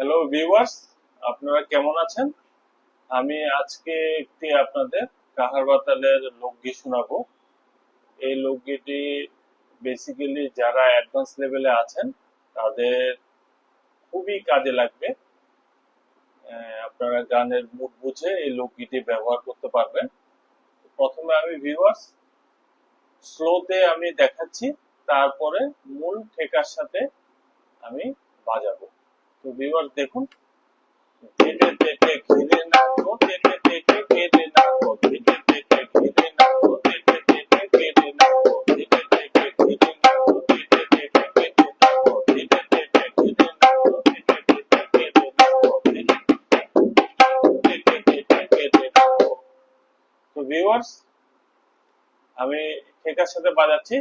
Hello viewers আপনারা কেমন আছেন? আমি আজকে একটি আপনাদের কাহার বাতালের লোকগীত শোনাবো। এই লোকগীতি বেসিক্যালি যারা অ্যাডভান্স লেভেলে আছেন, তাদের খুবই কাজে লাগবে। আপনারা গানের মুড বুঝে এই লোকগীতি ব্যবহার করতে পারবেন। প্রথমে আমি ভিউয়ার্স স্লোতে আমি দেখাচ্ছি, তারপরে মূল ঠেকার সাথে আমি বাজাবো। তো দেখুন। আমি ঠেকার সাথে বাজাচ্ছি।